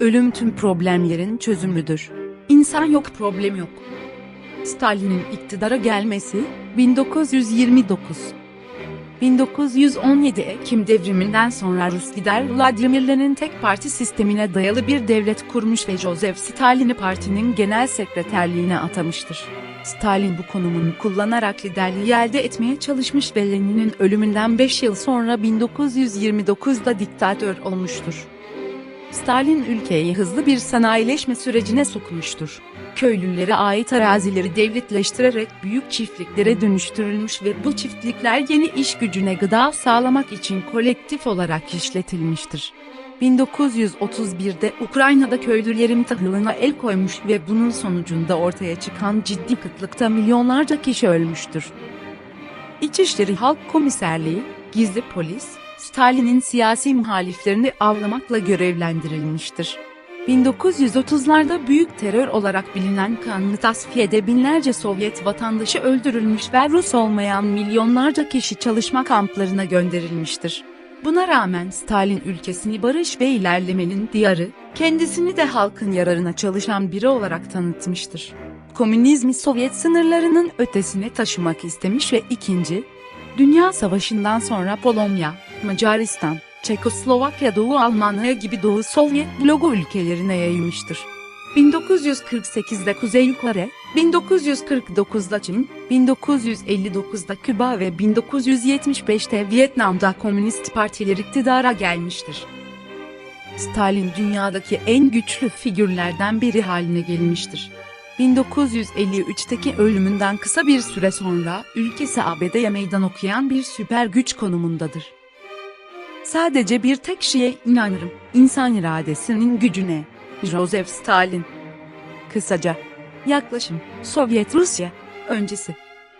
Ölüm tüm problemlerin çözümüdür. İnsan yok problem yok. Stalin'in iktidara gelmesi 1929 1917 Ekim devriminden sonra Rus lider Vladimir Lenin tek parti sistemine dayalı bir devlet kurmuş ve Joseph Stalin'i partinin genel sekreterliğine atamıştır. Stalin bu konumunu kullanarak liderliği elde etmeye çalışmış ve Lenin'in ölümünden 5 yıl sonra 1929'da diktatör olmuştur. Stalin ülkeyi hızlı bir sanayileşme sürecine sokmuştur. Köylülere ait arazileri devletleştirerek büyük çiftliklere dönüştürülmüş ve bu çiftlikler yeni iş gücüne gıda sağlamak için kolektif olarak işletilmiştir. 1931'de Ukrayna'da köylülerin tahılına el koymuş ve bunun sonucunda ortaya çıkan ciddi kıtlıkta milyonlarca kişi ölmüştür. İçişleri Halk Komiserliği, gizli polis, Stalin'in siyasi muhaliflerini avlamakla görevlendirilmiştir. 1930'larda büyük terör olarak bilinen kanlı tasfiyede binlerce Sovyet vatandaşı öldürülmüş ve Rus olmayan milyonlarca kişi çalışma kamplarına gönderilmiştir. Buna rağmen Stalin ülkesini barış ve ilerlemenin diyarı, kendisini de halkın yararına çalışan biri olarak tanıtmıştır. Komünizmi Sovyet sınırlarının ötesine taşımak istemiş ve ikinci, Dünya Savaşı'ndan sonra Polonya, Macaristan, Çekoslovakya Doğu Almanya gibi Doğu Sovyet bloku ülkelerine yayılmıştır. 1948'de Kuzey Kore, 1949'da Çin, 1959'da Küba ve 1975'te Vietnam'da Komünist Partiler iktidara gelmiştir. Stalin dünyadaki en güçlü figürlerden biri haline gelmiştir. 1953'teki ölümünden kısa bir süre sonra ülkesi ABD'ye meydan okuyan bir süper güç konumundadır. Sadece bir tek şeye inanırım, insan iradesinin gücüne. Joseph Stalin Kısaca, yaklaşım, Sovyet Rusya, öncesi.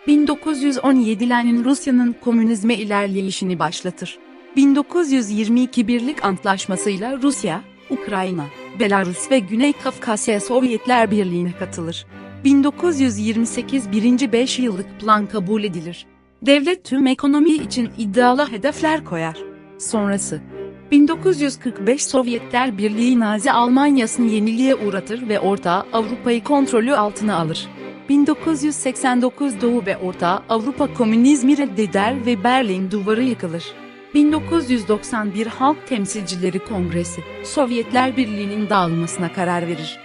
1917 Lenin Rusya'nın komünizme ilerleyişini başlatır. 1922 Birlik Antlaşması'yla Rusya, Ukrayna, Belarus ve Güney Kafkasya Sovyetler Birliği'ne katılır. 1928 birinci 5 yıllık plan kabul edilir. Devlet tüm ekonomi için iddialı hedefler koyar. Sonrası 1945 Sovyetler Birliği Nazi Almanyası'nı yenilgiye uğratır ve Orta Avrupa'yı kontrolü altına alır. 1989 Doğu ve Orta Avrupa komünizmi reddeder ve Berlin duvarı yıkılır. 1991 Halk Temsilcileri Kongresi, Sovyetler Birliği'nin dağılmasına karar verir.